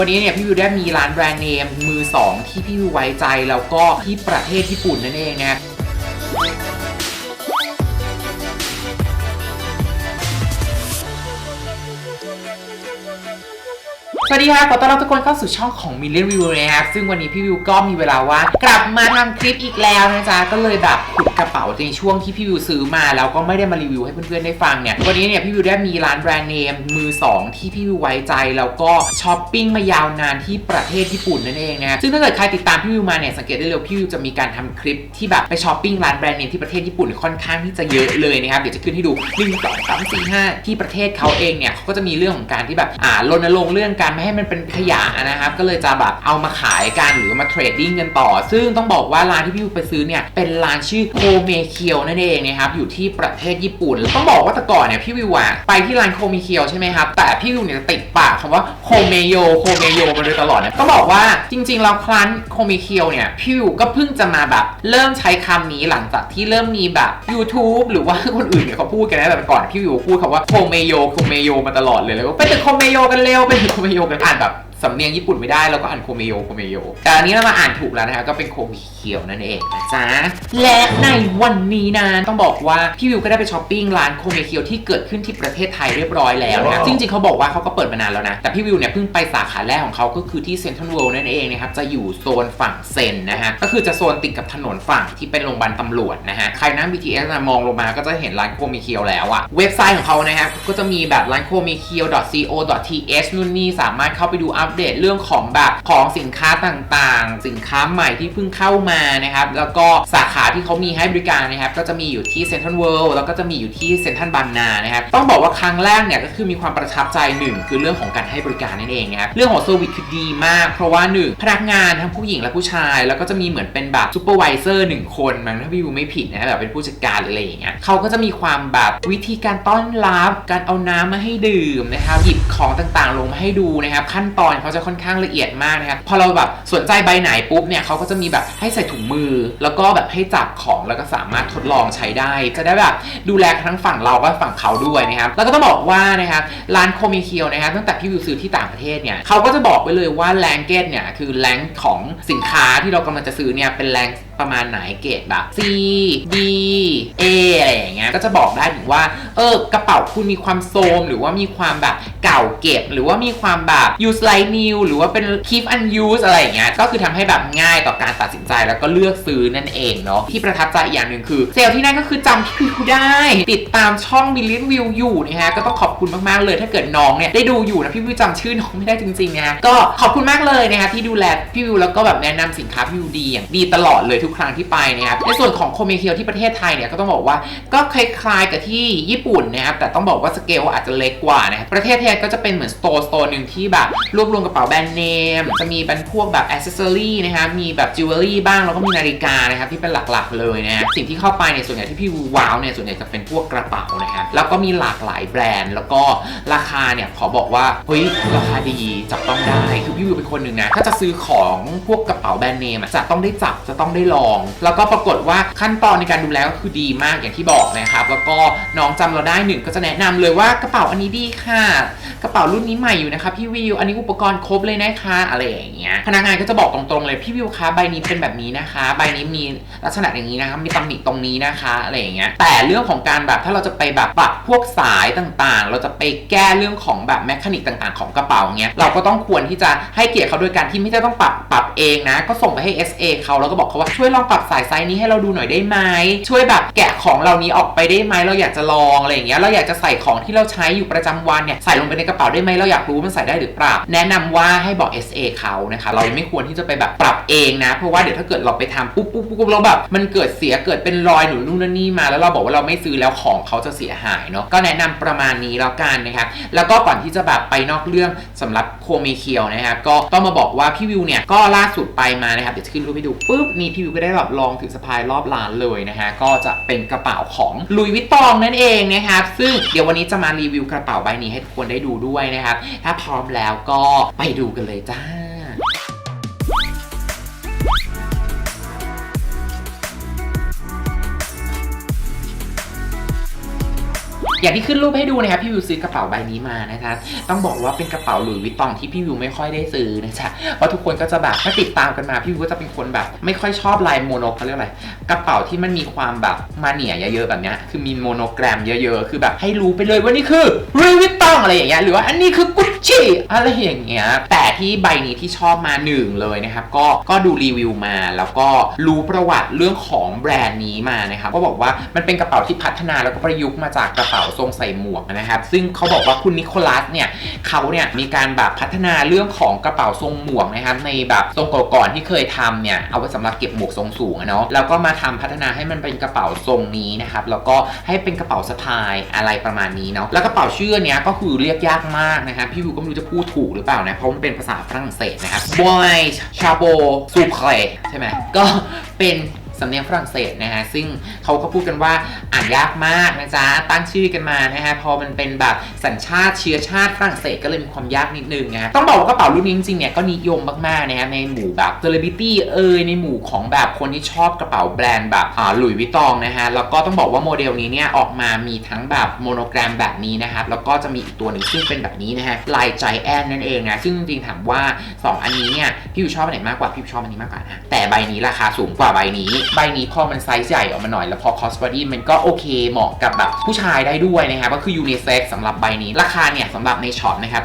วันนี้เนี่ยพี่วิวได้มีร้านแบรนด์เนมมือสองที่พี่วิวไว้ใจแล้วก็ที่ประเทศญี่ปุ่นนั่นเองนะ วัสดีครับขอต้อนรับทุกคนเข้าสู่ช่องของ Million View นะครับซึ่งวันนี้พี่วิวก็มีเวลาว่างกลับมาทำคลิปอีกแล้วนะจ๊ะก็เลยแบบขุดกระเป๋าในช่วงที่พี่วิวซื้อมาแล้วก็ไม่ได้มารีวิวให้เพื่อนๆได้ฟังเนี่ยวันนี้เนี่ยพี่วิวได้มีร้านแบรนด์เนมมือสองที่พี่วิวไว้ใจแล้วก็ช้อปปิ้งมายาวนานที่ประเทศญี่ปุ่นนั่นเองนะซึ่งถ้าเกิดใครติดตามพี่วิวมาเนี่ยสังเกตได้เลยพี่วิวจะมีการทำคลิปที่แบบไปช้อปปิ้งร้านแบรนด์เนมที่ประเทศญี่ปุ่นค่อนข้างที่จะเยอะเลยนะครับเดี๋ยวจะขึ้นให้ดู1 2 3 4 5ที่ประเทศเขาเองเนี่ยเขาก็จะมีเรื่องของการที่แบบอ่ารณรงค์เรื่องการให้มันเป็นขยะนะครับก็เลยจะแบบเอามาขายกันหรือมาเทรดดิ้งกันต่อ ซึ่งต้องบอกว่าร้านที่พี่วิวไปซื้อเนี่ยเป็นร้านชื่อโคเมเคียวนั่นเองนะครับอยู่ที่ประเทศญี่ปุ่นต้องบอกว่าแต่ก่อนเนี่ยพี่วิวอะไปที่ร้านโคเมเคียวใช่ไหมครับแต่พี่วิวเนี่ยติดปากคำว่าโคเมโยโคเมโยมาโดยตลอดเนี่ยต้องบอกว่าจริงๆแล้วครั้นโคเมเคียวเนี่ยพี่วิวก็เพิ่งจะมาแบบเริ่มใช้คำนี้หลังจากที่เริ่มมีแบบ YouTube หรือว่าคนอื่นเนี่ยเขาพูดกันนะแต่ก่อนพี่วิวพูดคำว่าโคเมโยโคเมโยมาตลอดเลยแล้วก็ไปตึกโคเมโยกันเร็วไปตึกโคเมโยกันอ่านแบบ สำเนียงญี่ปุ่นไม่ได้เราก็อ่านโคเมโยโคเมโยแต่อันนี้เรามาอ่านถูกแล้วนะคะก็เป็นโคมิเคียวนั่นเองนะจ๊ะและในวันนี้นะต้องบอกว่าพี่วิวก็ได้ไปช้อปปิ้งร้านโคเมเคียวที่เกิดขึ้นที่ประเทศไทยเรียบร้อยแล้วนะจริงๆเขาบอกว่าเขาก็เปิดมานานแล้วนะแต่พี่วิวเนี่ยเพิ่งไปสาขาแรกของเขาก็คือที่เซ็นทรัลเวิลด์นั่นเองนะครับจะอยู่โซนฝั่งเซนนะฮะก็คือจะโซนติดกับถนนฝั่งที่เป็นโรงพยาบาลตำรวจนะฮะใครนั่ง BTS นะมองลงมาก็จะเห็นร้านโคเมเคียวแล้วอะเว็บไซต์ของเขานะฮะก็จะมีแบบร้านโคเมเคียว co.th นู่นนี่สามารถเข้าไปดูอัปเดตเรื่องของแบบของสินค้าต่างๆ สินค้าใหม่ที่เพิ่งเข้ามานะครับ แล้วก็สาขาที่เขามีให้บริการนะครับ ก็จะมีอยู่ที่เซ็นทรัลเวิลด์แล้วก็จะมีอยู่ที่เซ็นทรัลบางนานะครับ ต้องบอกว่าครั้งแรกเนี่ยก็คือมีความประทับใจหนึ่งคือเรื่องของการให้บริการนั่นเองนะครับ เรื่องของเซอร์วิสคือดีมาก เพราะว่าหนึ่งพนักงานทั้งผู้หญิงและผู้ชาย แล้วก็จะมีเหมือนเป็นแบบซูเปอร์วิเซอร์หนึ่งคนมั้งถ้าพี่วิวไม่ผิดนะแบบเป็นผู้จัดการหรืออะไรอย่างเงี้ยเขาก็จะมีความแบบวิธีการต้อนรับ การเอาน้ำมาให้ดื่มนะครับหยิบของต่างๆ ลงมาให้ดูนะครับขั้นตอนเขาจะค่อนข้างละเอียดมากนะครับพอเราแบบสนใจใบไหนปุ๊บเนี่ยเขาก็จะมีแบบให้ใส่ถุงมือ แล้วก็แบบให้จับของแล้วก็สามารถทดลองใช้ได้ จะได้แบบดูแลทั้งฝั่งเราก็ฝั่งเขาด้วยนะครับแล้วก็ต้องบอกว่านะครับร้านโคมิเคียวนะครับตั้งแต่พี่วิวซื้อที่ต่างประเทศเนี่ยเขาก็จะบอกไว้เลยว่าแรงเกตเนี่ยคือแรงของสินค้าที่เรากำลังจะซื้อเนี่ยเป็นแรง ประมาณไหนเกรดแบบ C D A อะไรอย่างเงี้ยก็จะบอกได้ถึงว่า เออกระเป๋าคุณมีความโทรมหรือว่ามีความแบบเก่าเก็บ หรือว่ามีความแบบ use like new หรือว่าเป็น keep unused อะไรอย่างเงี้ยก็คือทำให้แบบง่ายต่อการตัดสินใจแล้วก็เลือกซื้อนั่นเองเนาะที่ประทับใจอย่างหนึ่งคือ เซลล์ที่นั่นก็คือจำพี่วิวได้ ติดตามช่อง Million View อยู่นะฮะก็ต้องขอบคุณมากๆเลยถ้าเกิดน้องเนี่ยได้ดูอยู่นะพี่วิวจำชื่อน้องไม่ได้จริงๆนะก็ขอบคุณมากเลยนะคะที่ดูแลพี่วิวแล้วก็แบบแนะนำสินค้าพี่วิวดีอย่างดีตลอดเลยทุกครั้งที่ไปนะครับในส่วนของโคเมเคียวที่ประเทศไทยเนี่ยก็ต้องบอกว่าก็คล้ายๆกับที่ญี่ปุ่นนะครับแต่ต้องบอกว่าสเกลอาจจะเล็กกว่านะครับประเทศไทยก็จะเป็นเหมือนสโตร์สโตร์หนึ่งที่แบบรวบรวมกระเป๋าแบรนด์เนมจะมีเป็นพวกแบบอ c เซสซอรี่นะครับมีแบบจิวเวลรี่บ้างแล้วก็มีนาฬิกานะครับที่เป็นหลักๆเลยนะสิ่งที่เข้าไปเนี่ยส่วนใหญ่ที่พี่วูว้าวเนี่ยส่วนใหญ่จะเป็นพวกกระเป๋านะครับแล้วก็มีหลากหลายแบรนด์ แล้วก็ราคาเนี่ยขอบอกว่าเฮ้ยราคาดีจับต้องได้คือพี่วิวเป็นคนหนึ่งนะถ้าจะซื้อของพวกกระเป๋าแบรนด์เนมจะต้องได้จับจะต้องได้ลองแล้วก็ปรากฏว่าขั้นตอนในการดูแลก็คือดีมากอย่างที่บอกนะครับ แล้วก็น้องจำเราได้หนึ่งก็จะแนะนำเลยว่ากระเป๋าอันนี้ดีค่ะ กระเป๋ารุ่นนี้ใหม่อยู่นะคะพี่วิวอันนี้อุปกรณ์ครบเลยนะคะอะไรอย่างเงี้ยพนักงานก็จะบอกตรงๆเลยพี่วิวคะใบนี้เป็นแบบนี้นะคะ ใบนี้มีลักษณะอย่างนี้นะคะมีตำหนิตรงนี้นะคะอะไรอย่างเงี้ยแต่เรื่องของการแบบถ้าเราจะไปแบบปรับพวกสายต่างๆ เราจะไปแก้เรื่องของแบบแมคานิกต่างๆ ของกระเป๋าเงี้ยเราก็ต้องควรที่จะให้เกียรติเขาโดยการที่ไม่ได้ต้องปรับปรับเองนะ ก็ส่งไปให้ SA เขาแล้วก็บอกเขาว่าช่วยลองปรับสายไซส์นี้ให้เราดูหน่อยได้ไหมช่วยแบบแกะของเหล่านี้ออกไปได้ไหมเราอยากจะลองอะไรอย่างเงี้ยเราอยากจะใส่ของที่เราใช้อยู่ประจำวันเนี่ยใส่ลงไปในกระเป๋าได้ไหมเราอยากรู้มันใส่ได้หรือเปล่าแนะนำว่าให้บอก SA เขานะคะเราไม่ควรที่จะไปแบบปรับเองนะ เพราะว่าเดี๋ยวถ้าเกิดเราไปทำปุ๊บปุ๊บปุ๊บปุ๊บแล้วแบบมันเกิดเสียเกิดเป็นรอยหนูนู่นนี่มา แล้วเราบอกว่าเราไม่ซื้อแล้วของเขาจะเสียหายเนาะก็แนะนำประมาณนี้แล้วกันนะครับแล้วก็ก่อนที่จะแบบไปนอกเรื่องสำหรับโคเมเคียวนะครับก็ต้องมาบอกว่าพี่วิวเนี่ยก็ล่าสุดไปมานะครับเดี๋ยวจะขึ้นรูปให้ดูปุ๊บนี่พี่วิวไม่ได้แบบลองถือสะพายรอบร้านเลยนะฮะก็จะเป็นกระเป๋าของลุยวิตตองนั่นเองนะครับซึ่งเดี๋ยววันนี้จะมารีวิวกระเป๋าใบนี้ให้ทุกคนได้ดูด้วยนะครับถ้าพร้อมแล้วก็ไปดูกันเลยจ้า อย่างที่ขึ้นรูปให้ดูนะครับพี่วิวซื้อกระเป๋าใบนี้มานะคะต้องบอกว่าเป็นกระเป๋าหลุยส์วิตตองที่พี่วิวไม่ค่อยได้ซื้อนะจ๊ะเพราะทุกคนก็จะแบบถ้าติดตามกันมาพี่วิวก็จะเป็นคนแบบ ไม่ค่อยชอบลายโมโนเขาเรียกอะไรกระเป๋าที่มันมีความแบบมาเนียเยอะๆแบบเนี้ยคือมีโมโนแกรมเยอะๆ คือแบบให้รู้ไปเลยว่านี่คือลุยส์วิตตองอะไรอย่างเงี้ยหรือว่าอันนี้คือกุชชี่อะไรอย่างเงี้ยแต่ที่ใบนี้ที่ชอบมาหนึ่งเลยนะครับก็ก็ดูรีวิวมาแล้วก็รู้ประวัติเรื่องของแบรนด์นี้มานะครับก็บอกว่ามันเป็นกระเป๋าที่พัฒนาแล้วก็ประยุกต์มาจากกระเป๋าทรงใส่หมวกนะครับ ซึ่งเขาบอกว่าคุณนิโคลัสเนี่ยเขาเนี่ยมีการแบบพัฒนาเรื่องของกระเป๋าทรงหมวกนะครับ ในแบบทรงก่อนๆที่เคยทำเนี่ยเอาไว้สำหรับเก็บหมวกทรงสูงเนาะแล้วก็มาทำพัฒนาให้มันเป็นกระเป๋าทรงนี้นะครับแล้วก็ให้เป็นกระเป๋าสะพายอะไรประมาณนี้เนาะแล้วกระเป๋าเชื่อเนี้ยก็คือเรียกยากมากนะครับพี่วิวก็ไม่รู้จะพูดถูกหรือเปล่านะเพราะมันเป็นภาษาฝรั่งเศสนะครับ Boy Chabo Sucre ใช่ไหมก็เป็น สำเนียงฝรั่งเศสนะฮะซึ่งเขาก็พูดกันว่าอ่านยากมากนะจ๊ะตั้งชื่อกันมานะฮะพอมันเป็นแบบสัญชาติเชื้อชาติฝรั่งเศสก็เลยมีความยากนิดนึงนะต้องบอกว่ากระเป๋ารุ่นนี้จริงๆเนี่ยก็นิยมมากๆนะฮะในหมู่แบบเซเลบริตี้เอ่ยในหมู่ของแบบคนที่ชอบกระเป๋าแบรนด์แบบอ่าหลุยส์วิตตองนะฮะแล้วก็ต้องบอกว่าโมเดลนี้เนี่ยออกมามีทั้งแบบโมโนแกรมแบบนี้นะครับแล้วก็จะมีอีกตัวหนึ่งซึ่งเป็นแบบนี้นะฮะลายใจแอนนั่นเองนะซึ่งจริงๆถามว่า 2 อันนี้เนี่ยพี่อยู่ชอบอันไหนมากกว่าพี่ชอบอันนี้มากกว่านะแต่ใบนี้ราคาสูงกว่าใบนี้ใบนี้พอมันไซส์ใหญ่ออกมาหน่อย แล้วพอคอสบอดี้มันก็โอเคเหมาะกับแบบผู้ชายได้ด้วยนะครับก็คือยูนิเซ็กสำหรับใบนี้ ราคาเนี่ยสำหรับในช็อปนะครับ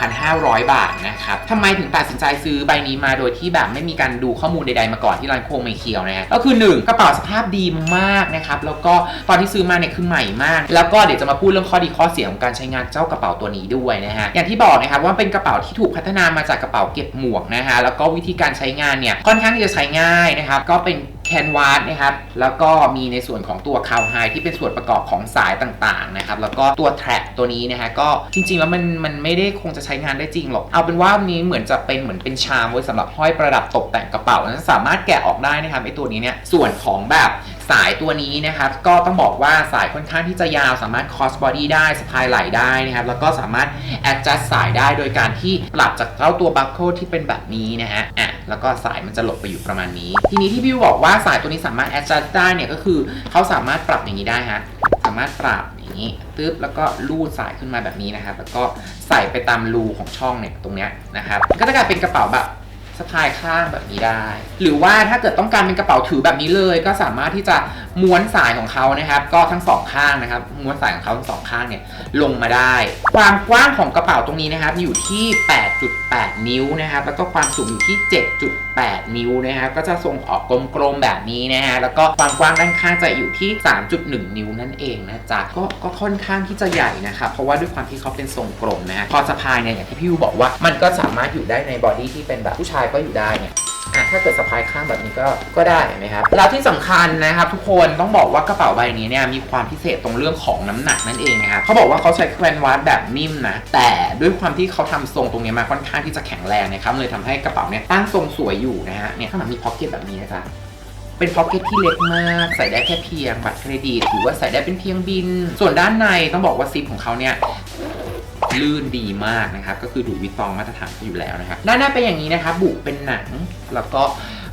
82,500 บาทนะครับทำไมถึงตัดสินใจซื้อใบนี้มาโดยที่แบบไม่มีการดูข้อมูลใดๆมาก่อนที่ร้านโคงไม่เคียวนะฮะก็คือ 1 กระเป๋าสภาพดีมากนะครับแล้วก็ตอนที่ซื้อมาเนี่ยคือใหม่มาก แล้วก็เดี๋ยวจะมาพูดเรื่องข้อดีข้อเสียของการใช้งานเจ้ากระเป๋าตัวนี้ด้วยนะฮะอย่างที่บอกนะครับว่าเป็นกระเป๋าที่ถูกพัฒนามาจากกระเป๋าเก็บหมวกนะฮะแล้วก็วิธีการใช้งานเนี่ยค่อนข้างที่จะใช้ง่ายนะครับก็เป็นแคนวาสนะครับ แล้วก็มีในส่วนของตัวคาวไฮที่เป็นส่วนประกอบของสายต่างๆนะครับ แล้วก็ตัวแทร็กตัวนี้นะฮะก็จริงๆ แล้วมันมันไม่ได้คงจะใช้งานได้จริงหรอก เอาเป็นว่าอันนี้เหมือนจะเป็นเหมือนเป็นชามไว้สำหรับห้อยประดับตกแต่งกระเป๋านะสามารถแกะออกได้นะครับไอตัวนี้เนี่ยส่วนของแบบ สายตัวนี้นะครับก็ต้องบอกว่าสายค่อนข้างที่จะยาวสามารถ cross body ได้สะพายไหล่ได้นะครับแล้วก็สามารถ adjust สายได้โดยการที่ปรับจากเจ้าตัว buckle ที่เป็นแบบนี้นะฮะอะแล้วก็สายมันจะหลบไปอยู่ประมาณนี้ ทีนี้ที่พี่บอกว่าสายตัวนี้สามารถ adjust ได้เนี่ยก็คือเขาสามารถปรับอย่างนี้ได้ฮะสามารถปรับอย่างนี้ตึ๊บแล้วก็ลูดสายขึ้นมาแบบนี้นะครับแล้วก็ใส่ไปตามรูของช่องเนี่ยตรงเนี้ยนะครับก็จะกลายเป็นกระเป๋าแบบ สะพายข้างแบบนี้ได้ หรือว่าถ้าเกิดต้องการเป็นกระเป๋าถือแบบนี้เลย ก็สามารถที่จะม้วนสายของเขานะครับ ก็ทั้งสองข้างนะครับ ม้วนสายของเขาทั้งสองข้างเนี่ยลงมาได้ ความกว้างของกระเป๋าตรงนี้นะครับ อยู่ที่ 8.8 นิ้วนะครับ แล้วก็ความสูงอยู่ที่ 7.8 นิ้วนะฮะก็จะทรงออกกลมๆแบบนี้นะฮะแล้วก็ความกว้างด้านข้างจะอยู่ที่ 3.1 นิ้วนั่นเองนะจ๊ะก็ก็ค่อนข้างที่จะใหญ่นะคะเพราะว่าด้วยความที่เขาเป็นทรงกลมนะฮะพอสะพายเนี่ยอย่างที่พี่ยูบอกว่า มันก็สามารถอยู่ได้ในบอดี้ที่เป็นแบบผู้ชายก็อยู่ได้เนี่ย อะถ้าเกิดสะพายข้างแบบนี้ก็ก็ได้ไหมครับแล้วที่สำคัญนะครับทุกคนต้องบอกว่ากระเป๋าใบนี้เนี่ยมีความพิเศษตรงเรื่องของน้ำหนักนั่นเองนะครับเขาบอกว่าเขาใช้แควนวาสแบบนิ่มนะแต่ด้วยความที่เขาทำทรงตรงนี้มาค่อนข้างที่จะแข็งแรงนะครับเลยทำให้กระเป๋าเนี่ยตั้งทรงสวยอยู่นะฮะเนี่ยข้างหลังมีพ็อกเก็ตแบบนี้นะจ๊ะเป็นพ็อกเก็ตที่เล็กมาก ใส่ได้แค่เพียงบัตรเครดิตหรือว่าใส่ได้เป็นเพียงบิน ส่วนด้านในต้องบอกว่าซิปของเขาเนี่ย ลื่นดีมากนะครับ ก็คือดูวิตองมาตรฐานอยู่แล้วนะครับด้านหน้าเป็นอย่างนี้นะครับบุเป็นหนังแล้วก็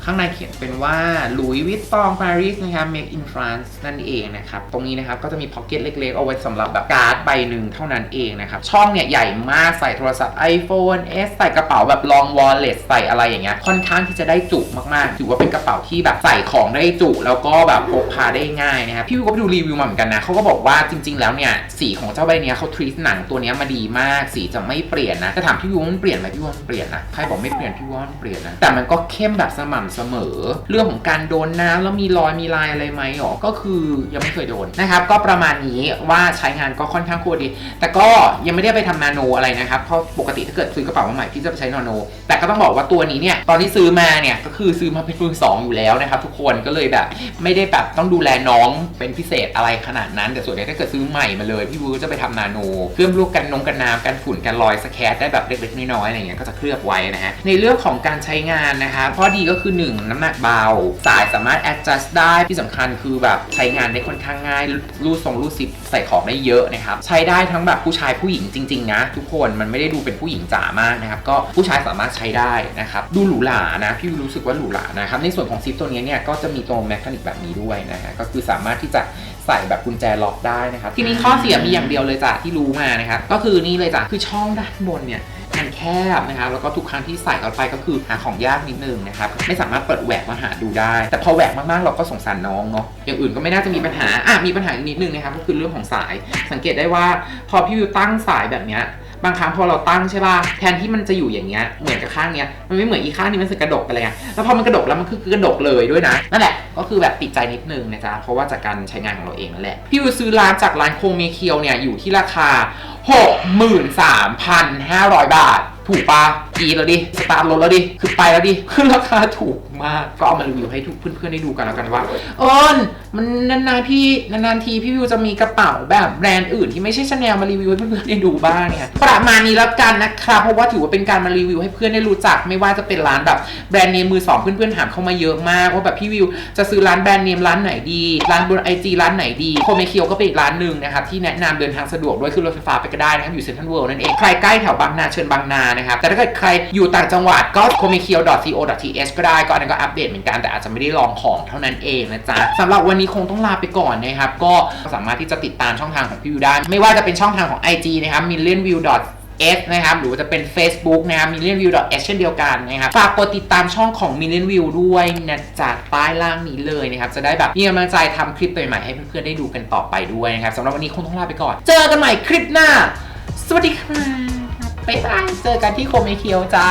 ข้างในเขียนเป็นว่าหลุยวิตตองปารีสนะครับ made in France นั่นเองนะครับ ตรงนี้นะครับก็จะมีพ็อกเก็ตเล็กๆ เอาไว้สำหรับแบบการ์ดใบหนึ่งเท่านั้นเองนะครับ ช่องเนี่ยใหญ่มากใส่โทรศัพท์ iPhone S ใส่กระเป๋าแบบ long wallet ใส่อะไรอย่างเงี้ยค่อนข้างที่จะได้จุมากๆถือว่าเป็นกระเป๋าที่แบบใส่ของได้จุ แล้วก็แบบพกพาได้ง่ายนะครับพี่วิวก็ไปดูรีวิวมาเหมือนกันนะเขาก็บอกว่าจริง ๆ แล้วเนี่ยสีของเจ้าใบเนี้ยเขาทรีตหนังตัวนี้มาดีมาก สีจะไม่เปลี่ยนนะจะถามพี่วิวมันเปลี่ยนไหมพี่วิวมันเปลี่ยนนะใครบอกไม่เปลี่ยนพี่วิวมันเปลี่ยนนะแต่มันก็เข้มแบบสม่ำเสมอ เรื่องของการโดนน้ำแล้วมีรอยมีลายอะไรไหมอ๋อก็คือยังไม่เคยโดนนะครับ ก็ประมาณนี้ว่าใช้งานก็ค่อนข้างโคตรดี แต่ก็ยังไม่ได้ไปทำนาโนอะไรนะครับเพราะปกติถ้าเกิดซื้อกระเป๋ามาใหม่พี่จะไปใช้นาโน แต่ก็ต้องบอกว่าตัวนี้เนี่ยตอนที่ซื้อมาเนี่ยก็คือซื้อมาเป็นมือสองอยู่แล้วนะครับทุกคนก็เลยแบบไม่ได้แบบต้องดูแลน้องเป็นพิเศษอะไรขนาดนั้น แต่ส่วนใหญ่ถ้าเกิดซื้อใหม่มาเลยพี่วูจะไปทำนาโนเคลือบลูกกันนงกันน้ำกันฝุ่นกันรอยสแครได้แบบเล็กๆน้อยๆอะไรอย่างเงี้ยก็จะเคลือบไว้นะฮะในเรื่องของการใช้งานนะคะข้อดีก็คือหนึ่งน้ำหนักเบา สายสามารถ adjust ได้ที่สำคัญคือแบบใช้งานได้ค่อนข้างง่ายรูดทรงรูดซิปใส่ของได้เยอะนะครับ ใช้ได้ทั้งแบบผู้ชายผู้หญิงจริง ๆ นะ ทุกคนมันไม่ได้ดูเป็นผู้หญิงจ๋ามากนะครับ ก็ผู้ชายสามารถใช้ได้นะครับ ดูหรูหรานะ พี่รู้สึกว่าหรูหรานะครับ ในส่วนของซิปตัวนี้เนี่ยก็จะมีตัวแมคานิกแบบนี้ด้วยนะฮะก็คือสามารถที่จะใส่แบบกุญแจล็อกได้นะครับ ทีนี้ข้อเสียมีอย่างเดียวเลยจ้ะที่รู้มานะครับก็คือนี่เลยจ้ะคือช่องด้านบนเนี่ย มันแคบนะครับแล้วก็ทุกครั้งที่ใส่เข้าไปก็คือหาของยากนิดนึงนะครับไม่สามารถเปิดแหวกมาหาดูได้ แต่พอแหวกมากๆเราก็สงสารน้องเนาะอย่างอื่นก็ไม่น่าจะมีปัญหาอะมีปัญหาอีกนิดนึงนะครับก็คือเรื่องของสายสังเกตได้ว่าพอพี่วิวตั้งสายแบบเนี้ยบางครั้งพอเราตั้งใช่ป่ะแทนที่มันจะอยู่อย่างเงี้ยเหมือนกับข้างเนี้ยมันไม่เหมือนอีข้างนี้มันสึกกระดกไปเลยอะแล้วพอมันกระดกแล้วมันคือกระดกเลยด้วยนะนั่นแหละก็คือแบบติดใจนิดนึงนะจ๊ะเพราะว่าจากการใช้งานของเราเองนั่นแหละพี่วิวซื้อร้านจากร้านโคเมเคียวเนี่ยอยู่ที่ราคา 63,500 บาท ถูกปะกีแล้วดิ สตาร์ทรถแล้วดิ คือไปแล้วดิคือราคาถูกมาก ก็เอามารีวิวให้ทุกเพื่อนๆได้ดูกันแล้วกันว่าเอิญมันนานๆพี่นานๆทีพี่วิวจะมีกระเป๋าแบบแบรนด์อื่นที่ไม่ใช่ชาแนลมารีวิวให้เพื่อนๆได้ดูบ้างเนี่ยประมาณนี้แล้วกันนะครับเพราะว่าถือว่าเป็นการมารีวิวให้เพื่อนได้รู้จัก ไม่ว่าจะเป็นร้านแบบแบรนด์เนมมือสองเพื่อนๆถามเข้ามาเยอะมากว่าแบบพี่วิวจะซื้อร้านแบรนด์เนมร้านไหนดี ร้านบนไอจีร้านไหนดีโคเมเคียวก็เป็นอีกร้านหนึ่งนะครับที่แนะนำเดินทางสะดวกด้วยขึ้นรถไฟฟ้าไปก็ได้นะครับอยู่เซ็นทรัลเวิลด์นั่นเอง ใครใกล้แถวบางนาเชิญบางนานะครับ แต่ถ้าเกิดใครอยู่ต่างจังหวัดก็ c o m e k i o c o t h ก็ได้ก็อันนั้นก็อัปเดตเหมือนกันแต่อาจจะไม่ได้ลองของเท่านั้นเองนะจ๊ะสำหรับวันนี้คงต้องลาไปก่อนนะครับก็สามารถที่จะติดตามช่องทางของพี่วิวได้ไม่ว่าจะเป็นช่องทางของ IG นะครับ millionview S นะครับ หรือว่าจะเป็น Facebook นะครับ million view s เช่นเดียวกันนะครับ ฝากกดติดตามช่องของ million view ด้วยนะจากใต้ล่างนี้เลยนะครับ จะได้แบบมีกำลังใจทำคลิปใหม่ๆให้เพื่อนๆได้ดูกันต่อไปด้วยนะครับสำหรับวันนี้คงต้องลาไปก่อน เจอกันใหม่คลิปหน้า สวัสดีครับบ๊ายบายเจอกันที่โคเมเคียวจ้า